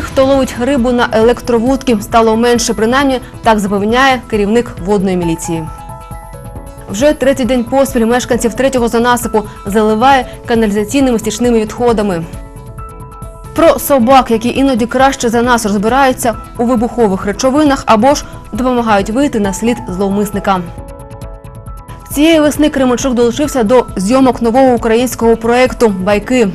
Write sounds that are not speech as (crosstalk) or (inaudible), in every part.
Тих, хто ловить рибу на електровудки, стало менше, принаймні так запевняє керівник водної міліції. Вже третій день поспіль мешканців третього занасипу заливає каналізаційними стічними відходами. Про собак, які іноді краще за нас розбираються у вибухових речовинах або ж допомагають вийти на слід зловмисника. Цієї весни Кременчук долучився до зйомок нового українського проєкту Байки.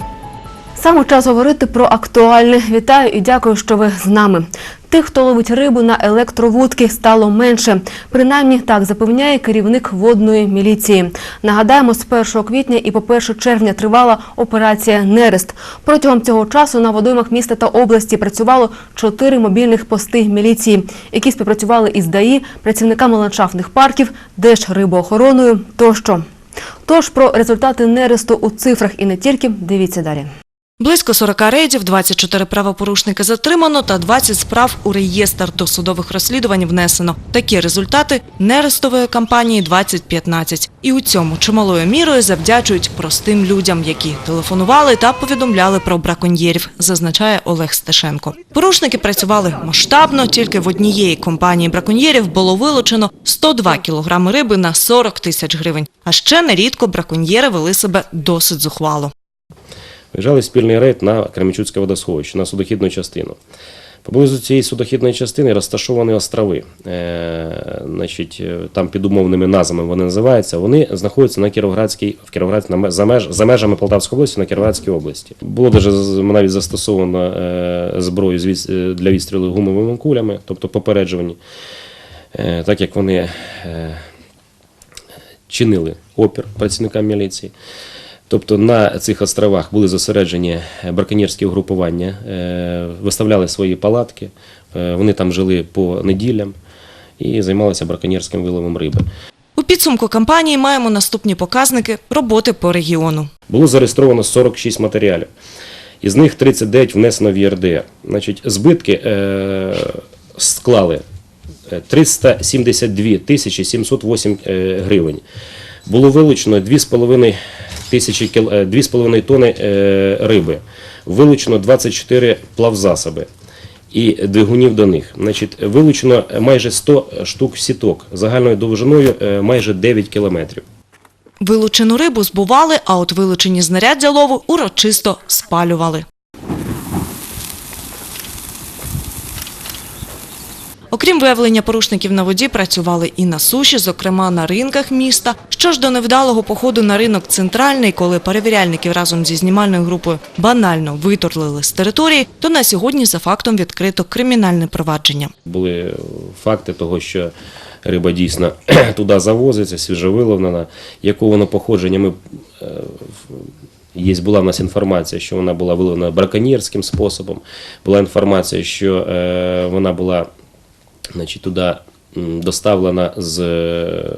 Саме час говорити про актуальне. Вітаю і дякую, що ви з нами. Тих, хто ловить рибу на електровудки, стало менше. Принаймні так запевняє керівник водної міліції. Нагадаємо, з 1 квітня і по 1 червня тривала операція Нерест. Протягом цього часу на водоймах міста та області працювало чотири мобільних пости міліції, які співпрацювали із ДАІ, працівниками ландшафтних парків, Держрибоохороною тощо. Тож про результати нересту у цифрах і не тільки дивіться далі. Близько 40 рейдів, 24 правопорушники затримано та 20 справ у реєстр досудових розслідувань внесено. Такі результати нерестової кампанії 2015. І у цьому чималою мірою завдячують простим людям, які телефонували та повідомляли про браконьєрів, зазначає Олег Стешенко. Порушники працювали масштабно, тільки в однієї компанії браконьєрів було вилучено 102 кілограми риби на 40 тисяч гривень. А ще нерідко браконьєри вели себе досить зухвало. Виїжджали спільний рейд на Кременчуцьке водосховище, на судохідну частину. Поблизу цієї судохідної частини розташовані острови. Е, значить, е, там під умовними назвами вони називаються. Вони знаходяться на Кіровоградській, в Кіровоград, на за, меж, за межами Полтавської області на Кіровоградській області. Було даже навіть застосовано е, зброю е, для відстрілу гумовими кулями, тобто попереджувані, е, так як вони е, чинили опір працівникам міліції. Тобто на цих островах були зосереджені браконьєрські угрупування, е, виставляли свої палатки, е, вони там жили по неділям і займалися браконьєрським виловом риби. У підсумку кампанії маємо наступні показники роботи по регіону. Було зареєстровано 46 матеріалів. Із них 39 внесено в ЄРДР. Значить, збитки е, склали е, 372 тисячі 708 е, гривень. Було вилучено 2,5 тисячі кіл- е, 2,5 тонни е, риби. Вилучено 24 плавзасоби і двигунів до них. Значить, вилучено майже 100 штук сіток загальною довжиною е, майже 9 кілометрів. Вилучену рибу збували, а от вилучені знаряддя лову урочисто спалювали. Окрім виявлення порушників на воді, працювали і на суші, зокрема на ринках міста. Що ж до невдалого походу на ринок центральний, коли перевіряльників разом зі знімальною групою банально виторлили з території, то на сьогодні за фактом відкрито кримінальне провадження. Були факти того, що риба дійсно (clears throat) туди завозиться, свіжовиловлена. Якого воно походження, ми, е, є, була в нас інформація, що вона була виловлена браконьєрським способом. Була інформація, що е, вона була значить, туди доставлена з е,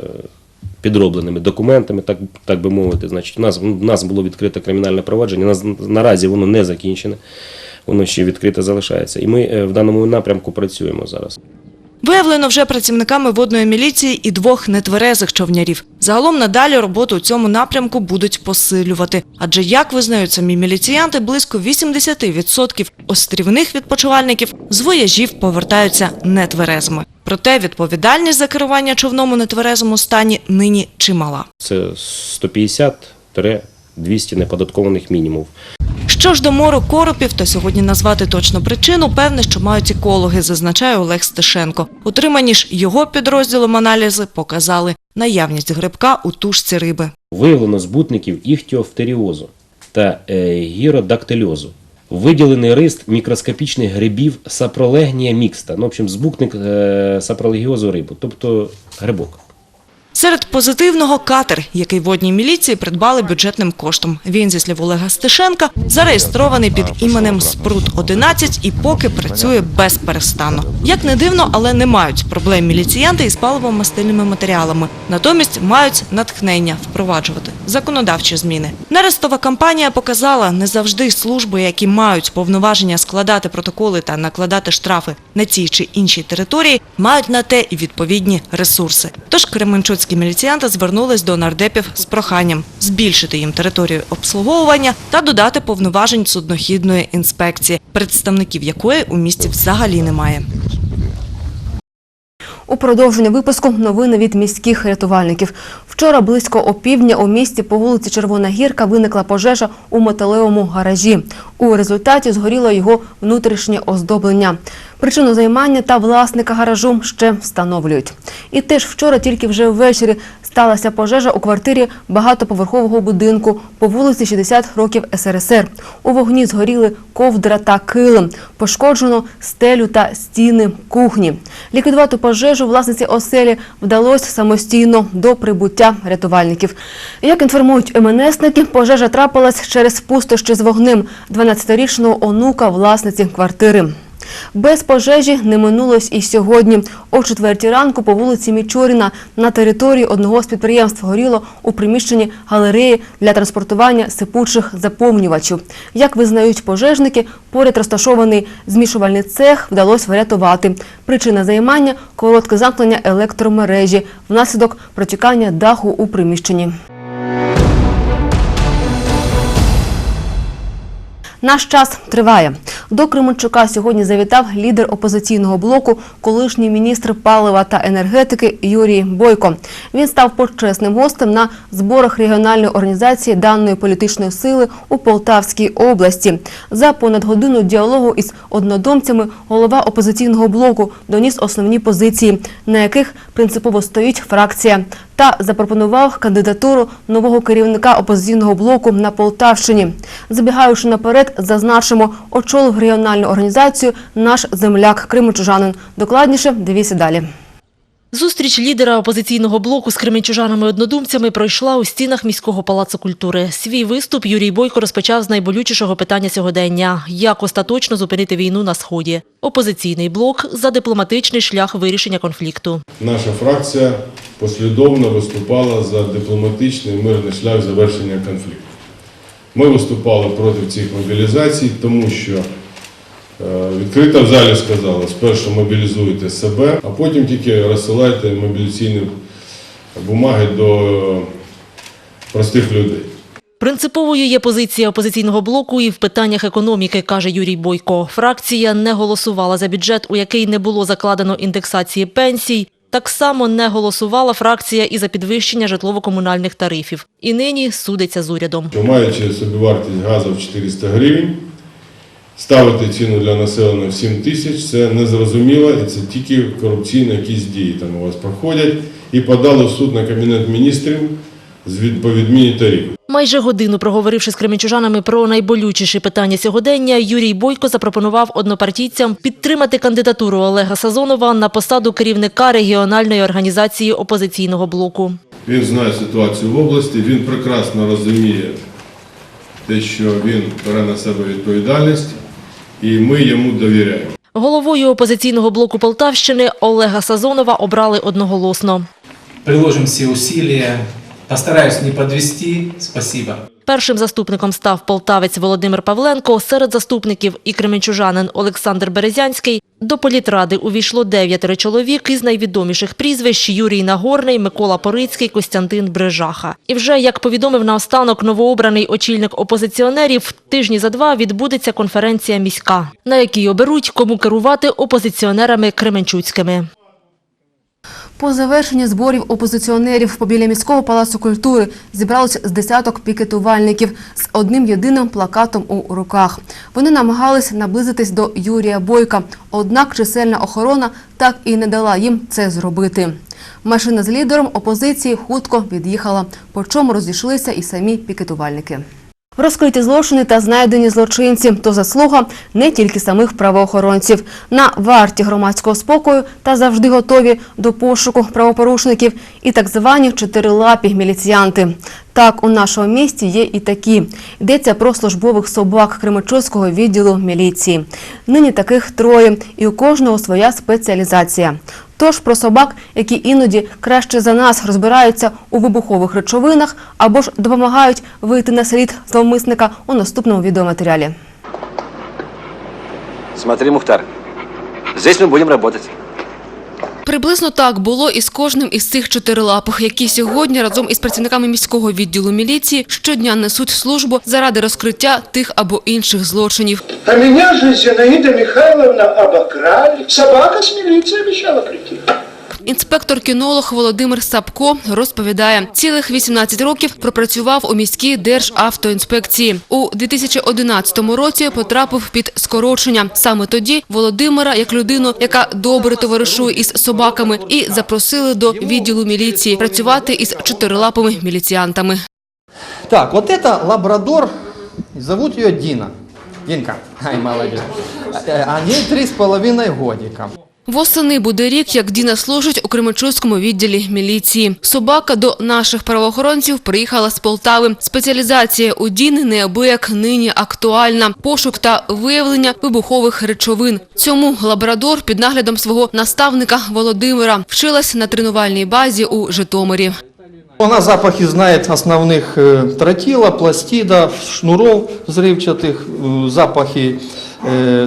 підробленими документами, так, так би мовити. Значить, у нас, у нас було відкрите кримінальне провадження, нас, наразі воно не закінчене, воно ще відкрите залишається. І ми е, в даному напрямку працюємо зараз. Виявлено вже працівниками водної міліції і двох нетверезих човнярів. Загалом надалі роботу у цьому напрямку будуть посилювати. Адже, як визнають самі міліціянти, близько 80% острівних відпочивальників з вояжів повертаються нетверезими. Проте відповідальність за керування човном у нетверезому стані нині чимала. Це 150-200 неподаткованих мінімумів. Що ж до мору коропів, то сьогодні назвати точну причину певне, що мають екологи, зазначає Олег Стешенко. Отримані ж його підрозділом аналізи показали наявність грибка у тушці риби. Виявлено збутників іхтіофтеріозу та е, гіродактильозу. Виділений рист мікроскопічних грибів сапролегнія мікста. Ну, в общем, збутник е, сапролегіозу рибу, тобто грибок. Серед позитивного катер, який водній міліції придбали бюджетним коштом. Він, зі слів Олега Стешенка, зареєстрований під іменем Спрут-11 і поки працює безперестанно. Як не дивно, але не мають проблем міліціянти із паливо-мастильними матеріалами. Натомість мають натхнення впроваджувати законодавчі зміни. Нерестова кампанія показала не завжди служби, які мають повноваження складати протоколи та накладати штрафи на цій чи іншій території, мають на те і відповідні ресурси. Тож кременчуцькі міліціянти звернулись до нардепів з проханням збільшити їм територію обслуговування та додати повноважень суднохідної інспекції. представників якої у місті взагалі немає. У продовження випуску новини від міських рятувальників. Вчора близько опівдня у місті по вулиці Червона Гірка виникла пожежа у металевому гаражі. У результаті згоріло його внутрішнє оздоблення. Причину займання та власника гаражу ще встановлюють. І теж вчора, тільки вже ввечері, сталася пожежа у квартирі багатоповерхового будинку по вулиці 60 років СРСР. У вогні згоріли ковдра та килим. Пошкоджено стелю та стіни кухні. Ліквідувати пожежу власниці оселі вдалося самостійно до прибуття рятувальників. Як інформують МНСники, пожежа трапилась через пустощі з вогнем 12-річного онука власниці квартири. Без пожежі не минулось і сьогодні. О четвертій ранку по вулиці Мічоріна на території одного з підприємств горіло у приміщенні галереї для транспортування сипучих заповнювачів. Як визнають пожежники, поряд розташований змішувальний цех вдалося врятувати. Причина займання – коротке замкнення електромережі внаслідок протікання даху у приміщенні. Наш час триває. До Кременчука сьогодні завітав лідер опозиційного блоку, колишній міністр палива та енергетики Юрій Бойко. Він став почесним гостем на зборах регіональної організації даної політичної сили у Полтавській області. За понад годину діалогу із однодумцями голова опозиційного блоку доніс основні позиції, на яких принципово стоїть фракція, та запропонував кандидатуру нового керівника опозиційного блоку на Полтавщині. Забігаючи наперед, зазначимо, очолив регіональну організацію наш земляк Кримчужанин. Докладніше дивіться далі. Зустріч лідера опозиційного блоку з кременчужанами-однодумцями пройшла у стінах міського палацу культури. Свій виступ Юрій Бойко розпочав з найболючішого питання сьогодення – як остаточно зупинити війну на Сході. Опозиційний блок за дипломатичний шлях вирішення конфлікту. Наша фракція послідовно виступала за дипломатичний мирний шлях завершення конфлікту. Ми виступали проти цих мобілізацій, тому що е, відкрито в залі сказали, спершу мобілізуйте себе, а потім тільки розсилайте мобілізаційні бумаги до простих людей. Принциповою є позиція опозиційного блоку і в питаннях економіки, каже Юрій Бойко. Фракція не голосувала за бюджет, у який не було закладено індексації пенсій. Так само не голосувала фракція і за підвищення житлово-комунальних тарифів. І нині судиться з урядом. Маючи собівартість газу в 400 гривень, ставити ціну для населення в 7 тисяч це незрозуміло і це тільки корупційні якісь дії там у вас проходять. І подали в суд на Кабінет міністрів з по відміні тарифів. Майже годину проговоривши з кременчужанами про найболючіші питання сьогодення, Юрій Бойко запропонував однопартійцям підтримати кандидатуру Олега Сазонова на посаду керівника регіональної організації опозиційного блоку. Він знає ситуацію в області, він прекрасно розуміє те, що він бере на себе відповідальність, і ми йому довіряємо. Головою опозиційного блоку Полтавщини Олега Сазонова обрали одноголосно. приложим всі усилия. Постараюсь не подвести. Спасибо. Першим заступником став полтавець Володимир Павленко, серед заступників і кременчужанин Олександр Березянський. До політради увійшло дев'ятеро чоловік із найвідоміших прізвищ Юрій Нагорний, Микола Порицький, Костянтин Брежаха. І вже, як повідомив наостанок новообраний очільник опозиціонерів, тижні за два відбудеться конференція міська, на якій оберуть, кому керувати опозиціонерами кременчуцькими. По завершенні зборів опозиціонерів побіля міського палацу культури зібралось з десяток пікетувальників з одним єдиним плакатом у руках. Вони намагались наблизитись до Юрія Бойка, однак чисельна охорона так і не дала їм це зробити. Машина з лідером опозиції хутко від'їхала, по чому розійшлися і самі пікетувальники. Розкриті злочини та знайдені злочинці то заслуга не тільки самих правоохоронців. На варті громадського спокою та завжди готові до пошуку правопорушників і так звані чотирилапі міліціянти. Так, у нашому місті є і такі. Йдеться про службових собак Кременчуцького відділу міліції. Нині таких троє, і у кожного своя спеціалізація. Тож про собак, які іноді краще за нас розбираються у вибухових речовинах або ж допомагають вийти на слід зловмисника у наступному відеоматеріалі. Смотри, Мухтар, здесь мы будем работать. Приблизно так було і з кожним із цих чотирилапих, які сьогодні разом із працівниками міського відділу міліції щодня несуть службу заради розкриття тих або інших злочинів. А мене ж Зінаїда Михайловна обокрали. Собака з міліції обіцяла прийти. Інспектор-кінолог Володимир Сапко розповідає, цілих 18 років пропрацював у міській державтоінспекції. У 2011 році потрапив під скорочення. Саме тоді Володимира, як людину, яка добре товаришує із собаками, і запросили до відділу міліції працювати із чотирилапими міліціантами. Так, вот это лабрадор, зовут ее Дина. Динка, ай, молодец. Э, А ей три с половиной годика. Восени буде рік, як Діна служить у Кременчуцькому відділі міліції. Собака до наших правоохоронців приїхала з Полтави. Спеціалізація у Діни неабияк нині актуальна. Пошук та виявлення вибухових речовин. Цьому лабрадор під наглядом свого наставника Володимира вчилась на тренувальній базі у Житомирі. Она запахи знает основных тротила, пластида, шнуров взрывчатых, запахи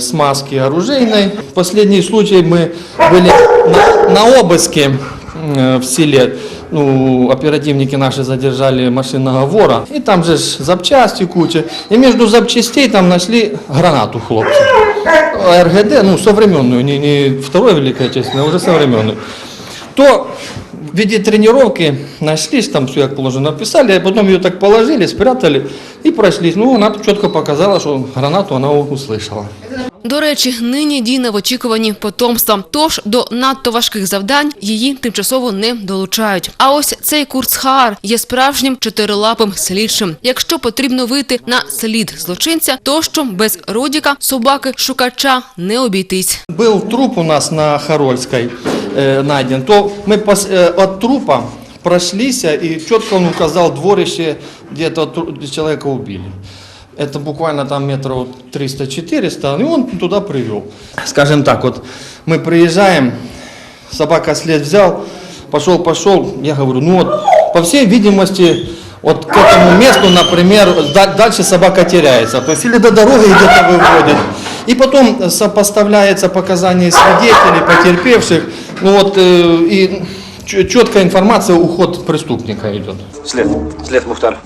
смазки оружейной. Последний случай мы были на, на обыске в селе. Ну, оперативники наши задержали машинного вора. И там же запчасти куча. И между запчастей там нашли гранату хлопцы. РГД, ну, современную, не, не Второй Великой Отечественной, а уже современную. То в виде тренировки нашлись, там все как положено написали, а потом ее так положили, спрятали и прошлись. Ну, она четко показала, что гранату она услышала. До речі, нині Діна в очікуванні потомства. Тож до надто важких завдань її тимчасово не долучають. А ось цей курс ХААР є справжнім чотирилапим слідчим. Якщо потрібно вийти на слід злочинця, то що без родіка собаки шукача не обійтись. Был труп у нас на Харольской э, найден, то мы пос- э, от трупа прошлись, и четко он указал дворище, где-то тру- где человека убили. Это буквально там метров 300-400, и он туда привел. Скажем так, вот мы приезжаем, собака след взял, пошел, пошел, я говорю, ну вот, по всей видимости, вот к этому месту, например, да- дальше собака теряется, то есть или до дороги где-то выводит. И потом сопоставляется показания свидетелей, потерпевших, ну вот, э, и четкая информация, уход преступника идет. След, след Мухтар.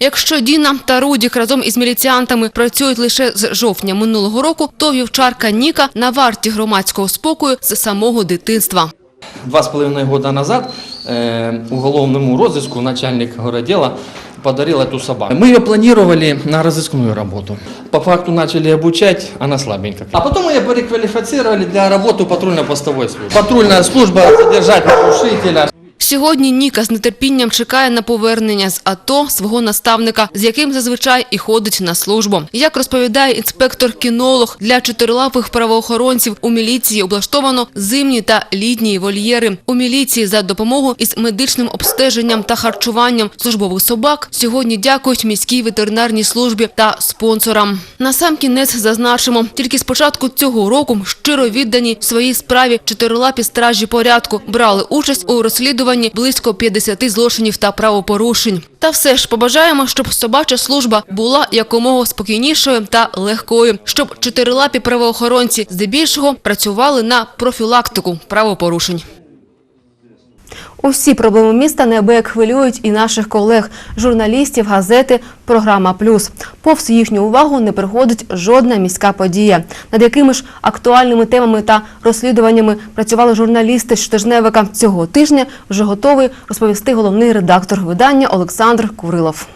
Якщо Діна та Рудік разом із міліціантами працюють лише з жовтня минулого року, то вівчарка Ніка на варті громадського спокою з самого дитинства. Два с половиной года назад э, уголовному розыску начальник городела подарил эту собаку. Мы ее планировали на разыскную работу. По факту начали обучать, она слабенькая. А потом ее переквалифицировали для работы патрульно-постовой службы. Патрульная служба задержать нарушителя. Сьогодні Ніка з нетерпінням чекає на повернення з АТО свого наставника, з яким зазвичай і ходить на службу. Як розповідає інспектор-кінолог, для чотирилапих правоохоронців у міліції облаштовано зимні та літні вольєри. У міліції за допомогу із медичним обстеженням та харчуванням службових собак сьогодні дякують міській ветеринарній службі та спонсорам. Насамкінець зазначимо, тільки з початку цього року щиро віддані своїй справі чотирилапі стражі порядку брали участь у розслідуванні близько 50 злочинів та правопорушень. Та все ж побажаємо, щоб собача служба була якомога спокійнішою та легкою, щоб чотирилапі правоохоронці здебільшого працювали на профілактику правопорушень. Усі проблеми міста неабияк хвилюють і наших колег, журналістів, газети, програма Плюс. Повз їхню увагу не приходить жодна міська подія. Над якими ж актуальними темами та розслідуваннями працювали журналісти щотижневика цього тижня. Вже готовий розповісти головний редактор видання Олександр Курилов.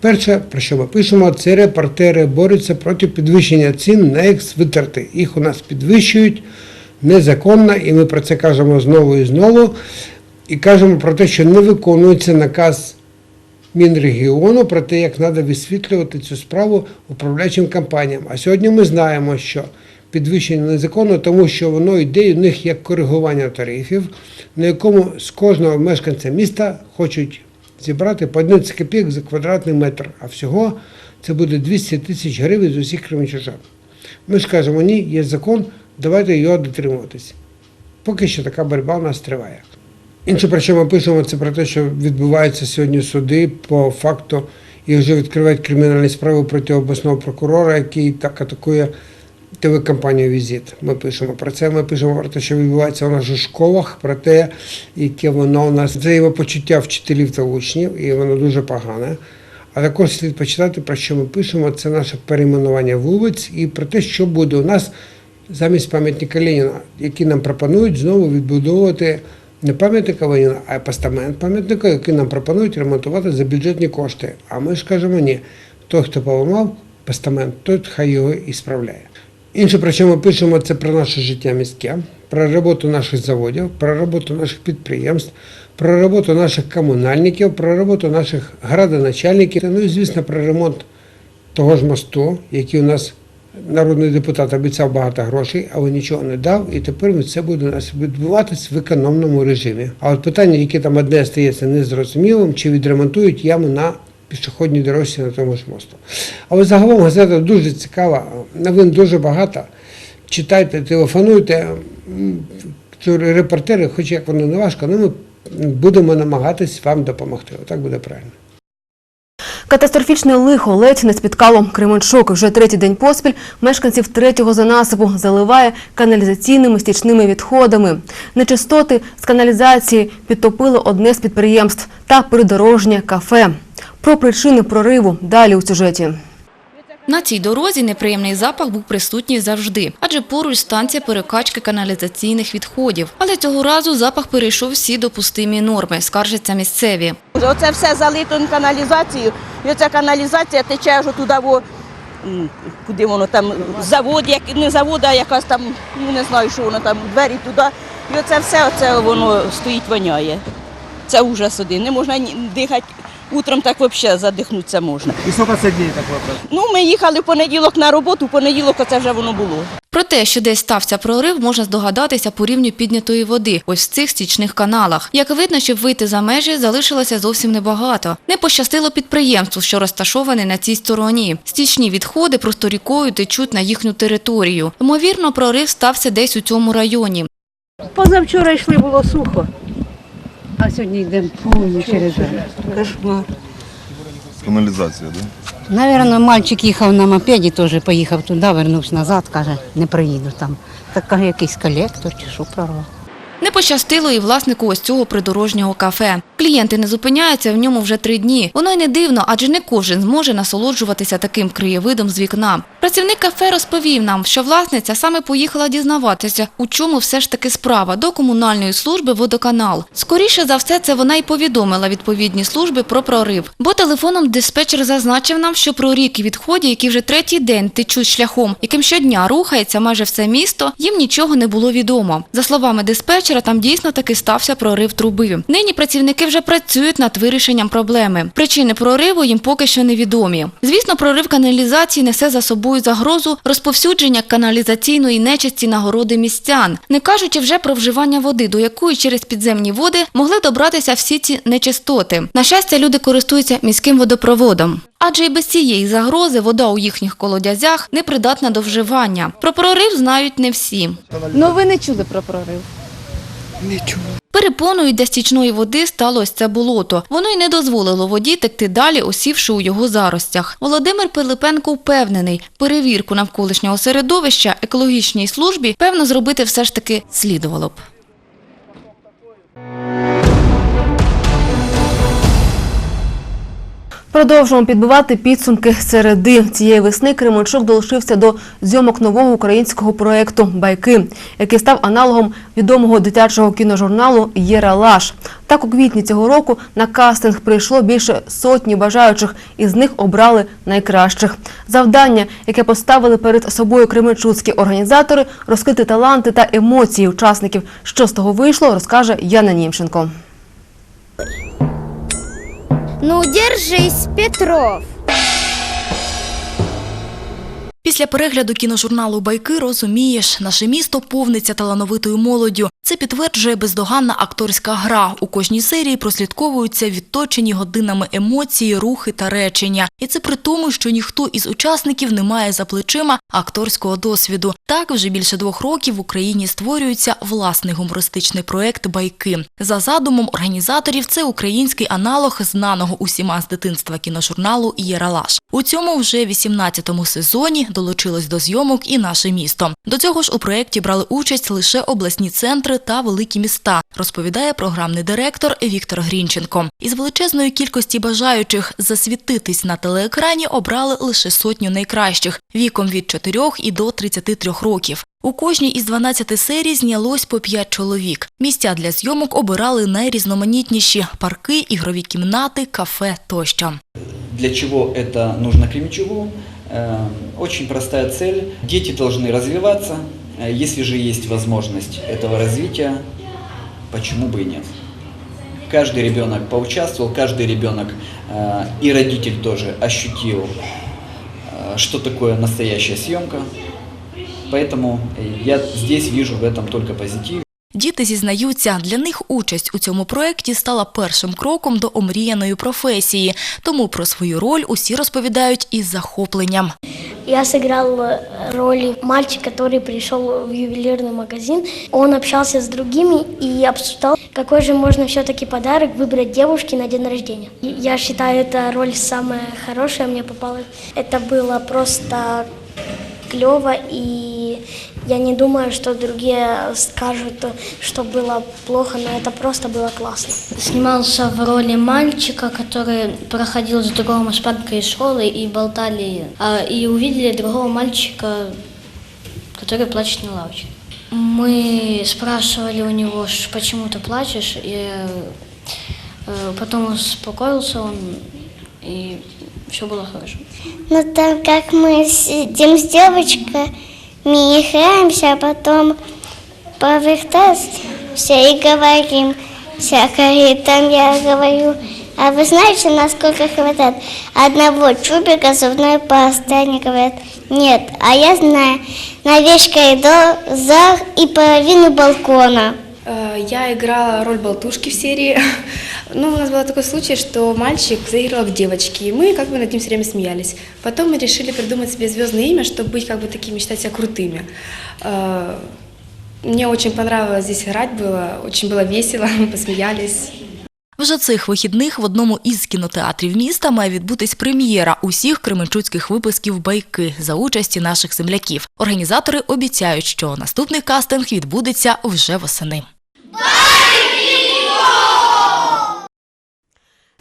Перше, про що ми пишемо, це репортери борються проти підвищення цін на екс-витрати. Їх у нас підвищують незаконно, і ми про це кажемо знову і знову. І кажемо про те, що не виконується наказ Мінрегіону про те, як треба висвітлювати цю справу управляючим компаніям. А сьогодні ми знаємо, що підвищення незаконно, тому що воно йде у них як коригування тарифів, на якому з кожного мешканця міста хочуть зібрати по 11 копійок за квадратний метр, а всього це буде 200 тисяч гривень з усіх кримчужан. Ми ж кажемо, ні, є закон, давайте його дотримуватись. Поки що така боротьба у нас триває. Інше, про що ми пишемо, це про те, що відбуваються сьогодні суди по факту, і вже відкривають кримінальні справи проти обласного прокурора, який так атакує ТВ-компанію Візит. Ми пишемо про це. Ми пишемо про те, що відбувається у наших школах, про те, яке воно у нас взаємопочуття вчителів та учнів, і воно дуже погане. А також слід почитати, про що ми пишемо. Це наше перейменування вулиць і про те, що буде у нас замість пам'ятника Леніна, які нам пропонують знову відбудовувати не пам'ятника Леніна, а постамент пам'ятника, який нам пропонують ремонтувати за бюджетні кошти. А ми ж кажемо ні. Той, хто поламав постамент, той хай його і справляє. Інше, про що ми пишемо, це про наше життя міське, про роботу наших заводів, про роботу наших підприємств, про роботу наших комунальників, про роботу наших градоначальників, ну і, звісно, про ремонт того ж мосту, який у нас народний депутат обіцяв багато грошей, але нічого не дав, і тепер це буде у нас відбуватись в економному режимі. А от питання, яке там одне стається незрозумілим, чи відремонтують яму на пішохідній дорожці на тому ж мосту. Але загалом газета дуже цікава, новин дуже багато. Читайте, телефонуйте. Репортери, хоч як воно не важко, але ми будемо намагатись вам допомогти. Отак буде правильно. Катастрофічне лихо ледь не спіткало Кременчук. Вже третій день поспіль мешканців третього занасипу заливає каналізаційними стічними відходами. Нечистоти з каналізації підтопили одне з підприємств та придорожнє кафе. Про причини прориву далі у сюжеті. На цій дорозі неприємний запах був присутній завжди, адже поруч станція перекачки каналізаційних відходів. Але цього разу запах перейшов всі допустимі норми, скаржаться місцеві. Оце все залито каналізацією, і оця каналізація тече аж туди, куди воно там, завод, не завод, а якась там, ну не знаю, що воно там, двері туди. І оце все, оце воно стоїть, воняє. Це ужас один. Не можна дихати. Утром так взагалі задихнутися можна. І скільки це днів такого? Ну, ми їхали в понеділок на роботу, в понеділок оце вже воно було. Про те, що десь стався прорив, можна здогадатися по рівню піднятої води ось в цих стічних каналах. Як видно, щоб вийти за межі, залишилося зовсім небагато. Не пощастило підприємству, що розташоване на цій стороні. Стічні відходи просто рікою течуть на їхню територію. Ймовірно, прорив стався десь у цьому районі. Позавчора йшли, було сухо, а сьогодні йдемо повні через кошмар. Каналізація, так? Да? Навірно, мальчик їхав на мопеді, теж поїхав туди, вернувся назад, каже, не приїду там. Так каже, якийсь колектор чи що прорвав. Не пощастило і власнику ось цього придорожнього кафе. Клієнти не зупиняються в ньому вже три дні. Воно й не дивно, адже не кожен зможе насолоджуватися таким краєвидом з вікна. Працівник кафе розповів нам, що власниця саме поїхала дізнаватися, у чому все ж таки справа до комунальної служби водоканал. Скоріше за все, це вона й повідомила відповідні служби про прорив. Бо телефоном диспетчер зазначив нам, що про ріки відходів, які вже третій день течуть шляхом, яким щодня рухається майже все місто, їм нічого не було відомо. За словами диспетчера, там дійсно таки стався прорив труби. Нині працівники вже працюють над вирішенням проблеми. Причини прориву їм поки що невідомі. Звісно, прорив каналізації несе за собою загрозу розповсюдження каналізаційної нечисті на городи містян, не кажучи вже про вживання води, до якої через підземні води могли добратися всі ці нечистоти. На щастя, люди користуються міським водопроводом. Адже і без цієї загрози вода у їхніх колодязях не придатна до вживання. Про прорив знають не всі. Ну ви не чули про прорив? Перепоною для стічної води стало ось це болото. Воно й не дозволило воді текти далі, осівши у його заростях. Володимир Пилипенко впевнений, перевірку навколишнього середовища екологічній службі певно зробити все ж таки слідувало б. Продовжуємо підбивати підсумки середи цієї весни. Кременчук долучився до зйомок нового українського проєкту Байки, який став аналогом відомого дитячого кіножурналу Єралаш. Так у квітні цього року на кастинг прийшло більше сотні бажаючих, і з них обрали найкращих. Завдання, яке поставили перед собою кременчуцькі організатори, розкрити таланти та емоції учасників. Що з того вийшло, розкаже Яна Німченко. Ну, держись, Петров. Після перегляду кіножурналу Байки розумієш, наше місто повниться талановитою молоддю. Це підтверджує бездоганна акторська гра. У кожній серії прослідковуються відточені годинами емоції, рухи та речення. І це при тому, що ніхто із учасників не має за плечима акторського досвіду. Так вже більше двох років в Україні створюється власний гумористичний проект Байки. За задумом організаторів, це український аналог знаного усіма з дитинства кіножурналу Єралаш. У цьому вже 18-му сезоні долучилось до зйомок і наше місто. До цього ж у проєкті брали участь лише обласні центри та великі міста, розповідає програмний директор Віктор Грінченко. Із величезної кількості бажаючих засвітитись на телеекрані обрали лише сотню найкращих віком від 4 і до 33 років. У кожній із 12 серій знялось по 5 чоловік. Місця для зйомок обирали найрізноманітніші – парки, ігрові кімнати, кафе тощо. Для чего это нужно Кременчугу? Э, Очень простая цель. Дети должны развиваться. Э, Если же есть возможность этого развития, почему бы и нет? Каждый ребенок поучаствовал, каждый ребенок э, и родитель тоже ощутил, э, что такое настоящая съемка. Поэтому я здесь вижу в этом только позитив. Діти зізнаються, для них участь у цьому проєкті стала першим кроком до омріяної професії, тому про свою роль усі розповідають із захопленням. Я сыграл э, роль мальчика, который пришел в ювелирный магазин. Он общался с другими и обсуждал, какой же можно все-таки подарок выбрать девушке на день рождения. И Я считаю, эта роль самая хорошая мне попалась. Это было просто клево, и я не думаю, что другие скажут, что было плохо, но это просто было классно. Снимался в роли мальчика, который проходил с другом испанской школы и болтали, а, и увидели другого мальчика, который плачет на лавочке. Мы спрашивали у него, «Ш- почему ты плачешь, и э, потом успокоился он, и все было хорошо. Ну там как мы сидим с девочкой, мы играемся, а потом повертаемся и говорим всякое. И там я говорю, а вы знаете, насколько хватает одного чубика зубной пасты? Они говорят, нет, а я знаю, на весь коридор, зал и половину балкона. Э, Я играла роль болтушки в серии. (laughs) Ну, у нас был такой случай, что мальчик заиграл к девочке, и мы как бы над ним все время смеялись. Потом мы решили придумать себе звездное имя, чтобы быть как бы такими, считать себя крутыми. Э, Мне очень понравилось здесь играть было, очень было весело, (laughs) мы посмеялись. Вже цих вихідних в одному із кінотеатрів міста має відбутись прем'єра усіх кременчуцьких випусків «Байки» за участі наших земляків. Організатори обіцяють, що наступний кастинг відбудеться вже восени.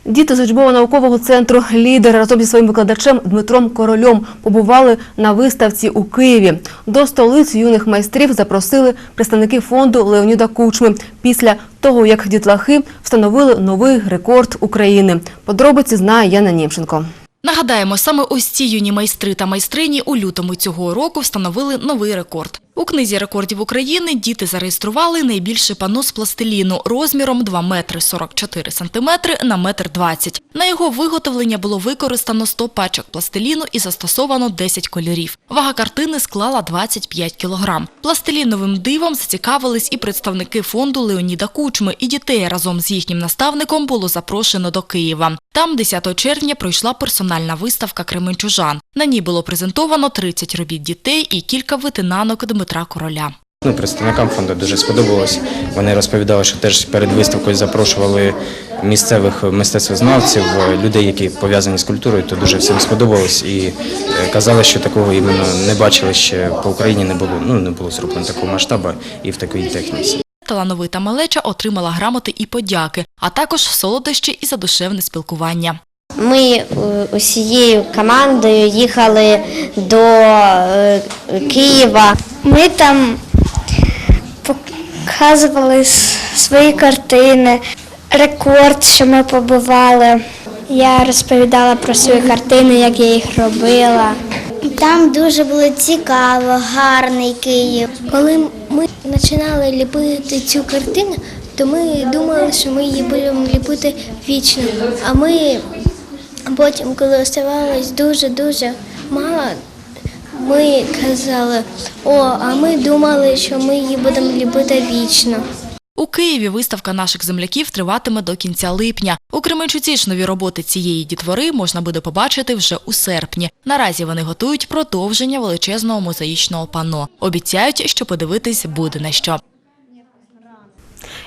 Діти з учбово-наукового центру «Лідер» разом зі своїм викладачем Дмитром Корольом побували на виставці у Києві. До столиць юних майстрів запросили представники фонду Леоніда Кучми після того, як дітлахи встановили новий рекорд України. Подробиці знає Яна Німченко. Нагадаємо, саме ось ці юні майстри та майстрині у лютому цього року встановили новий рекорд. У книзі рекордів України діти зареєстрували найбільше пано з пластиліну розміром 2 метри 44 сантиметри на метр 20. На його виготовлення було використано 100 пачок пластиліну і застосовано 10 кольорів. Вага картини склала 25 кілограм. Пластиліновим дивом зацікавились і представники фонду Леоніда Кучми, і дітей разом з їхнім наставником було запрошено до Києва. Там 10 червня пройшла персональна виставка Кременчужан. На ній було презентовано 30 робіт дітей і кілька витинанок Дмитра Короля. Ну, представникам фонду дуже сподобалось. Вони розповідали, що теж перед виставкою запрошували місцевих мистецтвознавців, людей, які пов'язані з культурою, то дуже всім сподобалось. І е, казали, що такого іменно не бачили ще по Україні, не було, ну, не було зроблено такого масштабу і в такій техніці. Талановита малеча отримала грамоти і подяки, а також солодощі і задушевне спілкування. Ми е, усією командою їхали до е, Києва. Ми там показували свої картини, рекорд, що ми побували. Я розповідала про свої картини, як я їх робила. Там дуже було цікаво, гарний Київ. Коли ми починали ліпити цю картину, то ми думали, що ми її будемо ліпити вічно. А ми потім, коли оставалось дуже-дуже мало, ми казали, о, а ми думали, що ми її будемо ліпити вічно. У Києві виставка наших земляків триватиме до кінця липня. У Кременчуці ж нові роботи цієї дітвори можна буде побачити вже у серпні. Наразі вони готують продовження величезного мозаїчного пано. Обіцяють, що подивитись буде на що.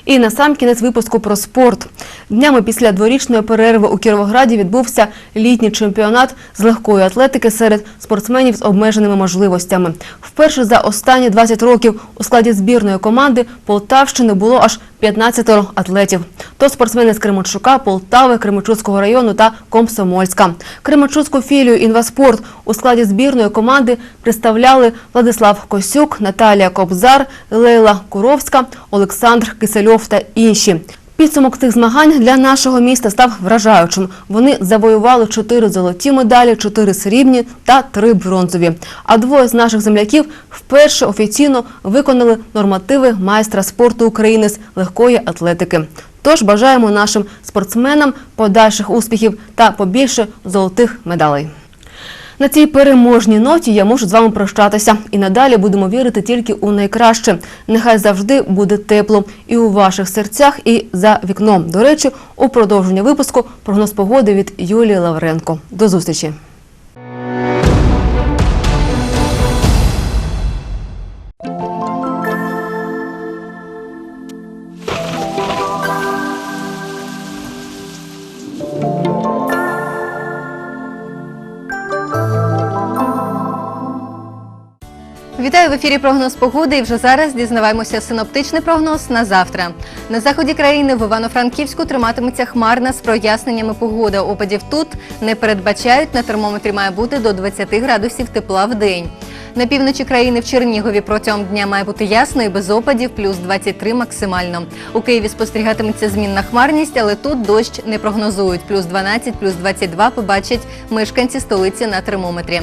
І на сам кінець випуску про спорт. Днями після дворічної перерви у Кіровограді відбувся літній чемпіонат з легкої атлетики серед спортсменів з обмеженими можливостями. Вперше за останні 20 років у складі збірної команди Полтавщини було аж 15 атлетів. То спортсмени з Кременчука, Полтави, Кременчуцького району та Комсомольська. Кременчуцьку філію «Інваспорт» у складі збірної команди представляли Владислав Косюк, Наталія Кобзар, Лейла Куровська, Олександр Кисельов та інші. Підсумок цих змагань для нашого міста став вражаючим. Вони завоювали чотири золоті медалі, чотири срібні та три бронзові. А двоє з наших земляків вперше офіційно виконали нормативи майстра спорту України з легкої атлетики. Тож бажаємо нашим спортсменам подальших успіхів та побільше золотих медалей. На цій переможній ноті я можу з вами прощатися. І надалі будемо вірити тільки у найкраще. Нехай завжди буде тепло і у ваших серцях, і за вікном. До речі, у продовження випуску прогноз погоди від Юлії Лавренко. До зустрічі. Вітаю в ефірі прогноз погоди. І вже зараз дізнаваємося синоптичний прогноз на завтра. На заході країни в Івано-Франківську триматиметься хмарна з проясненнями погода. Опадів тут не передбачають. На термометрі має бути до 20 градусів тепла в день. На півночі країни в Чернігові протягом дня має бути ясно і без опадів, плюс 23 максимально. У Києві спостерігатиметься змінна хмарність, але тут дощ не прогнозують. Плюс 12, плюс 22 побачать мешканці столиці на термометрі.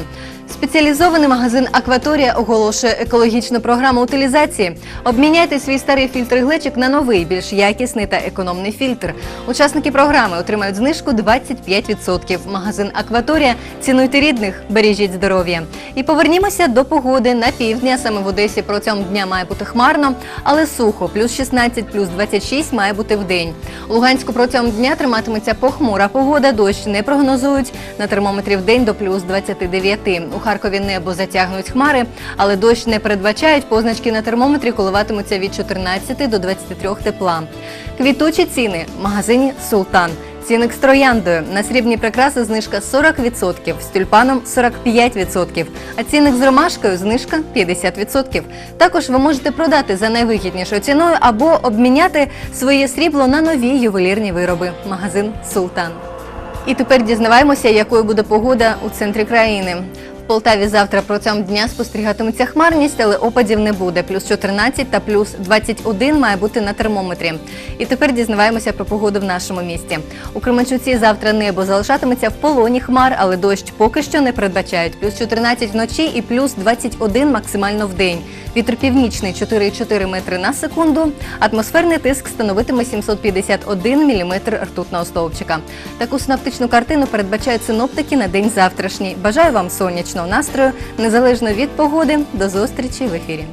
Спеціалізований магазин Акваторія оголошує екологічну програму утилізації. Обміняйте свій старий фільтр глечик на новий, більш якісний та економний фільтр. Учасники програми отримають знижку 25%. Магазин Акваторія цінуйте рідних, бережіть здоров'я. І повернімося до погоди на півдні. а Саме в Одесі протягом дня має бути хмарно, але сухо. Плюс 16, плюс 26 має бути в день. У Луганську протягом дня триматиметься похмура погода. Дощ не прогнозують. На термометрі в день до плюс 29. У Харкові небо затягнуть хмари, але дощ не передбачають. Позначки на термометрі коливатимуться від 14 до 23 тепла. Квітучі ціни в магазині Султан. Цінник з трояндою. На срібні прикраси знижка 40%, з тюльпаном 45%, а цінник з ромашкою знижка 50%. Також ви можете продати за найвигіднішою ціною або обміняти своє срібло на нові ювелірні вироби. Магазин Султан. І тепер дізнаваємося, якою буде погода у центрі країни. Полтаві завтра протягом дня спостерігатиметься хмарність, але опадів не буде. Плюс 14 та плюс 21 має бути на термометрі. І тепер дізнаваємося про погоду в нашому місті. У Кременчуці завтра небо залишатиметься в полоні хмар, але дощ поки що не передбачають. Плюс 14 вночі і плюс 21 максимально в день. Вітер північний 4,4 метри на секунду. Атмосферний тиск становитиме 751 міліметр ртутного стовпчика. Таку синоптичну картину передбачають синоптики на день завтрашній. Бажаю вам гарного настрою незалежно від погоди. До зустрічі в ефірі.